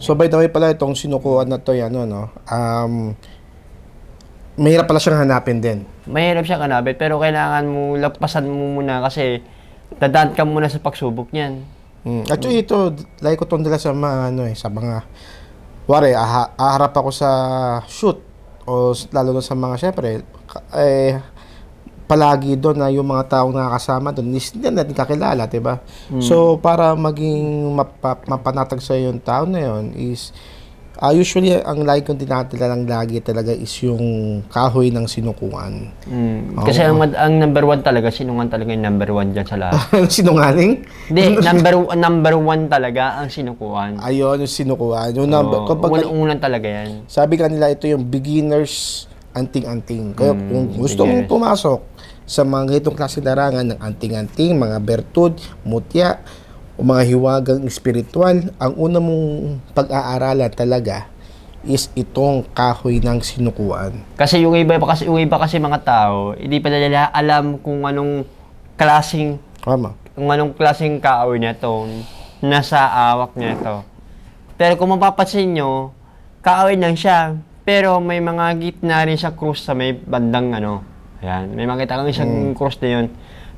So by the way pala itong sinukuan na to yan, ano, no? Um, mahirap pala siyang hanapin din. Mahirap siya kanabit, pero kailangan mo, lagpasan mo muna kasi dadaan ka muna sa pagsubok niyan. Mm. Actually ito, like ko dala sa mga, ano eh, sa mga, wari, aha, aharap ako sa shoot, o lalo na sa mga, syempre, eh, palagi doon na yung mga taong nakakasama doon, hindi natin kakilala, di ba? So, para maging mapa, mapanatag sa yung tao na yun is, ah, usually, ang lagi kong dinadala lang lagi talaga is yung kahoy ng sinukuan. Mm. Kasi ang, ang number one talaga, sinungan talaga yung number one dyan sa lahat. Sinungaling? Hindi, number, number one talaga ang sinukuan. Ayun, yung sinukuan. Yung number, Oo, kapag, unang talaga yan. Sabi kanila ito yung beginners anting-anting. Kaya Mm, kung gusto mong pumasok sa mga ganitong klase larangan ng anting-anting, mga bertud, mutya, o mga hiwagang espiritual, ang una mong pag-aaralan talaga is itong kahoy ng sinukuan. Kasi yung iba kasi yung iba kasi mga tao, hindi pa nila alam kung anong klaseng Tama. kung anong klaseng kaaway niya to, nasa awak niya to. Pero kung mapapansin nyo, kaaway lang siya, pero may mga gitna rin sa cross sa may bandang ano. Ayan, may makita kang isang cross na yun.